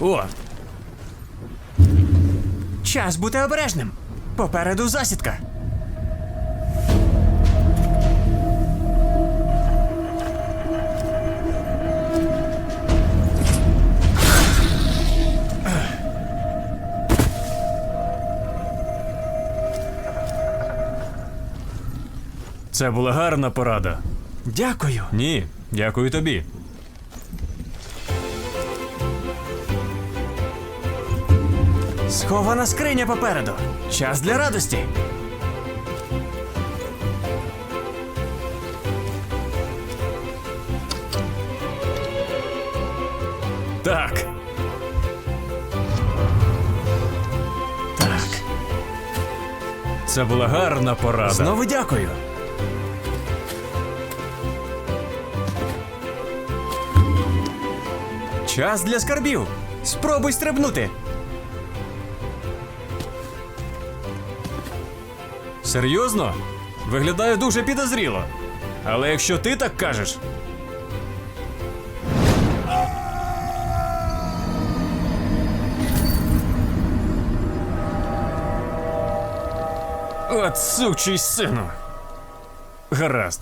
О! Час бути обережним. Попереду засідка. Це була гарна порада. Дякую. Ні, дякую тобі. Схована скриня попереду. Час для радості. Так. Так. Це була гарна порада. Знову дякую. Час для скарбів. Спробуй стрибнути. Серйозно? Виглядає дуже підозріло. Але якщо ти так кажеш. От сучий сину. Гаразд.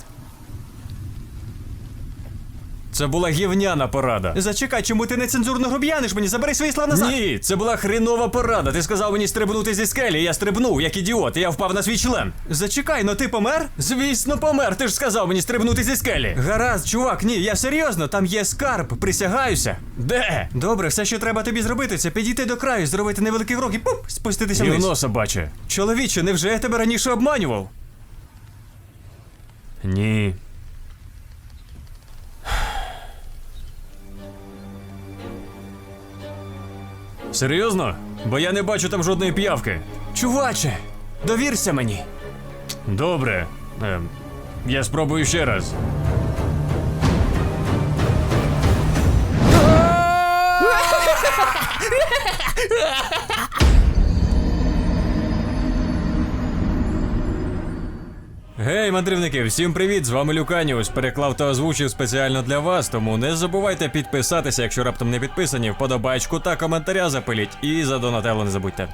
Це була гівняна порада. Зачекай, чому ти нецензурно груб'яниш мені? Забери свої слова назад. Ні, це була хрінова порада. Ти сказав мені стрибнути зі скелі. Я стрибнув, як ідіот, і я впав на свій член. Зачекай, ну ти помер? Звісно, помер. Ти ж сказав мені стрибнути зі скелі. Гаразд, чувак, ні, я серйозно, там є скарб, присягаюся. Де? Добре, все, що треба тобі зробити, це підійти до краю, зробити невеликий крок і пуп, спуститися вниз. Гівно собаче. Чоловіче, невже я тебе раніше обманював? Ні. Серйозно? Бо я не бачу там жодної п'явки. Чуваче, довірся мені. Добре. Е, я спробую ще раз. Гей, мандрівники, всім привіт! З вами Люканіус. Переклав та озвучив спеціально для вас, тому не забувайте підписатися, якщо раптом не підписані, вподобайку та коментаря запиліть. І за Донателло не забудьте.